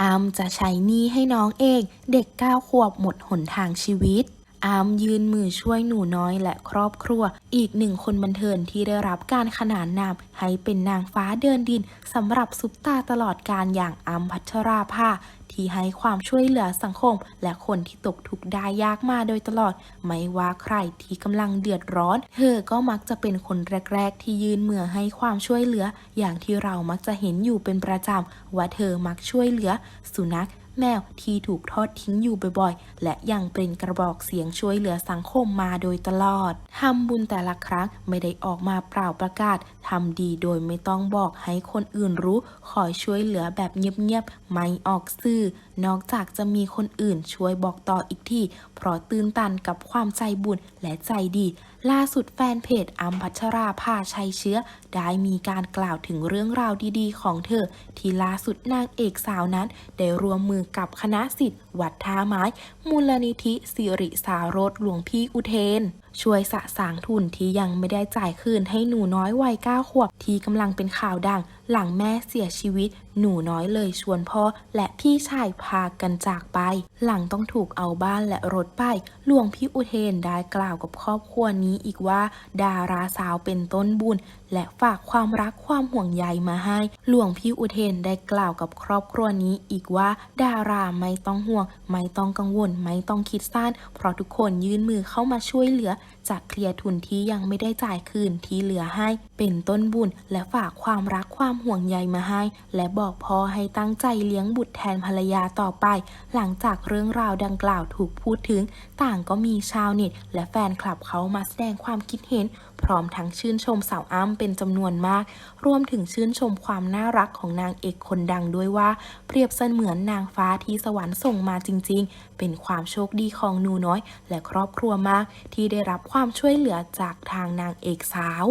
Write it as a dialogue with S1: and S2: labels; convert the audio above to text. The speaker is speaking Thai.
S1: อามจะใช้หนี้ให้น้องเอง เด็กเก้าขวบหมดหนทางชีวิต อามยืนมือช่วยหนูน้อยและครอบครัว อีกหนึ่งคนบันเทิงที่ได้รับการขนานนามให้เป็นนางฟ้าเดินดินสำหรับซุปตาตลอดการอย่างอามพัชราภาที่ให้ความช่วยเหลือสังคม และคนที่ตกทุกข์ได้ยากมาโดยตลอด ไม่ว่าใครที่กำลังเดือดร้อน เธอก็มักจะเป็นคนแรก ๆ ที่ยืนมือให้ความช่วยเหลือ อย่างที่เรามักจะเห็นอยู่เป็นประจำว่าเธอมักช่วยเหลือ สุนัข แมวที่ถูกทอดทิ้งอยู่บ่อยๆ และยังเป็นกระบอกเสียงช่วยเหลือสังคมมาโดยตลอดทำบุญแต่ละครั้งไม่ได้ออกมาเปล่าประกาศทำดีโดยไม่ต้องบอกให้คนอื่นรู้คอยช่วยเหลือแบบเงียบๆ ไม่ออกสื่อ นอกจากจะมีคนอื่นช่วยบอกต่ออีกทีเพราะตื่นตันกับความใจบุญและใจดีล่าสุดแฟนเพจอัมพัชราภาชัยเชื้อ ได้มีการกล่าวถึงเรื่องราวดีๆ ของเธอ ที่ล่าสุดนางเอกสาวนั้น ได้ร่วมมือกับคณะสิทธิ์วัดท่าไม้ มูลนิธิสิริสารสหลวงพี่อุเทนช่วยสะสางทุนที่ยังไม่ได้จ่ายคืนให้หนูน้อยวัยเก้าขวบที่กำลังเป็นข่าวดัง หลังแม่เสียชีวิต หนูน้อยเลยชวนพ่อและพี่ชายพากันจากไป หลังต้องถูกเอาบ้านและรถไป หลวงพี่อุเทนได้กล่าวกับครอบครัวนี้อีกว่า ดาราสาวเป็นต้นบุญ และฝากความรักความห่วงใยมาให้ หลวงพี่อุเทนได้กล่าวกับครอบครัวนี้อีกว่า ดาราไม่ต้องห่วง ไม่ต้องกังวล ไม่ต้องคิดสั้นเพราะทุกคนยื่นมือเข้ามาช่วยเหลือจากเคลียร์ทุนที่ยังไม่ได้จ่ายคืนที่เหลือให้ เป็นต้นบุญและฝากความรักความห่วงใยมาให้ และบอกพ่อให้ตั้งใจเลี้ยงบุตรแทนภรรยาต่อไป หลังจากเรื่องราวดังกล่าวถูกพูดถึง ต่างก็มีชาวเน็ตและแฟนคลับเขามาแสดงความคิดเห็น พร้อมทั้งชื่นชมสาวอ้ำเป็นจำนวนมาก รวมถึงชื่นชมความน่ารักของนางเอกคนดังด้วยว่า เปรียบเสมือนนางฟ้าที่สวรรค์ส่งมาจริง ๆ เป็นความโชคดีของหนูน้อย และครอบครัวมากที่ได้รับความช่วยเหลือจากทางนางเอกสาว